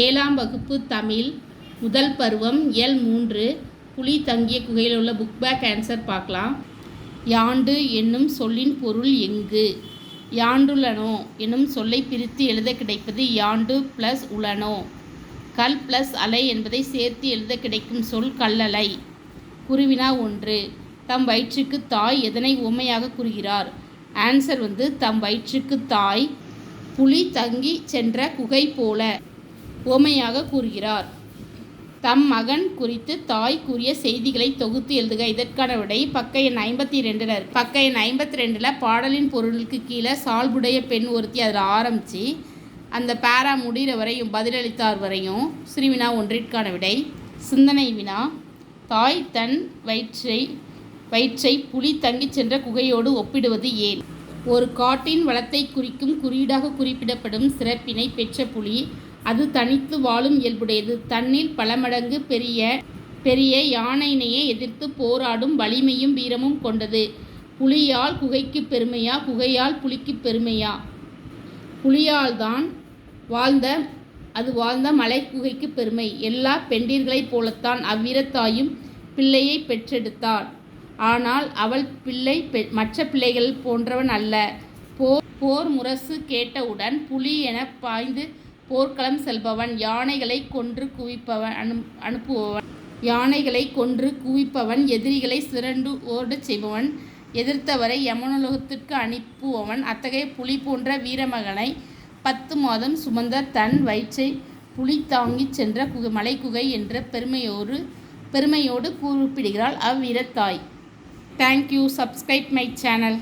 ஏழாம் வகுப்பு தமிழ் முதல் பருவம் இயல் மூன்று. புலி தங்கிய குகையில் உள்ள புக் பேக் ஆன்சர் பார்க்கலாம். யாண்டு என்னும் சொல்லின் பொருள் எங்கு? யாண்டுலனோ என்னும் சொல்லை பிரித்து எழுத கிடைப்பது யாண்டு ப்ளஸ் உளனோ? கல் ப்ளஸ் அலை என்பதை சேர்த்து எழுத கிடைக்கும் சொல் கல்லலை. குருவினா ஒன்று. தம் வயிற்றுக்கு தாய் எதனை உண்மையாக கூறுகிறார்? ஆன்சர் வந்து தம் வயிற்றுக்கு தாய் புலி தங்கி சென்ற குகை போல. உவமையாக கூறுகிறார். தம் மகன் குறித்து தாய் கூறிய செய்திகளை தொகுத்து எழுதுக. இதற்கான விடை பக்க எண் ஐம்பத்தி ரெண்டில் இருக்கு. பக்க எண் ஐம்பத்தி ரெண்டில் பாடலின் பொருளுக்கு கீழே சால்புடைய பெண் ஒருத்தி அதில் ஆரம்பித்து அந்த பேரா முடிகிற வரையும் பதிலளித்தார் வரையும் சிறுவினா ஒன்றிற்கான விடை சிந்தனை வினா. தாய் தன் வயிற்றை வயிற்றை புலி தங்கிச் சென்ற குகையோடு ஒப்பிடுவது ஏன்? ஒரு காட்டின் வளத்தை குறிக்கும் குறியீடாக குறிப்பிடப்படும் சிறப்பினை பெற்ற புலி அது தனித்து வாழும் இயல்புடையது. தன்னில் பல மடங்கு பெரிய பெரிய யானையினையே எதிர்த்து போராடும் வலிமையும் வீரமும் கொண்டது. புலியால் குகைக்கு பெருமையா குகையால் புலிக்கு பெருமையா? புலியால் தான் வாழ்ந்த அது வாழ்ந்த மலை குகைக்கு பெருமை. எல்லா பெண்டிர்களைப் போலத்தான் அவ்வீரத்தாயும் பிள்ளையை பெற்றெடுத்தாள் ஆனால் அவள் பிள்ளை பெ மற்ற பிள்ளைகள் போன்றவன் அல்ல. போர் போர் முரசு கேட்டவுடன் புலி என பாய்ந்து போர்க்களம் செல்பவன் யானைகளை கொன்று குவிப்பவன் அனு அனுப்புபவன். யானைகளை கொன்று குவிப்பவன் எதிரிகளை சிரண்டு ஓடச் செய்பவன். எதிர்த்தவரை யமனுலகத்திற்கு அனுப்புபவன். அத்தகைய புலி போன்ற வீரமகனை பத்து மாதம் சுமந்த தன் வயிற்றை புலி தாங்கிச் சென்ற குகை மலைக்குகை என்ற பெருமையோடு பெருமையோடு குறிப்பிடுகிறாள் அவ்வீரத்தாய் thank you subscribe my channel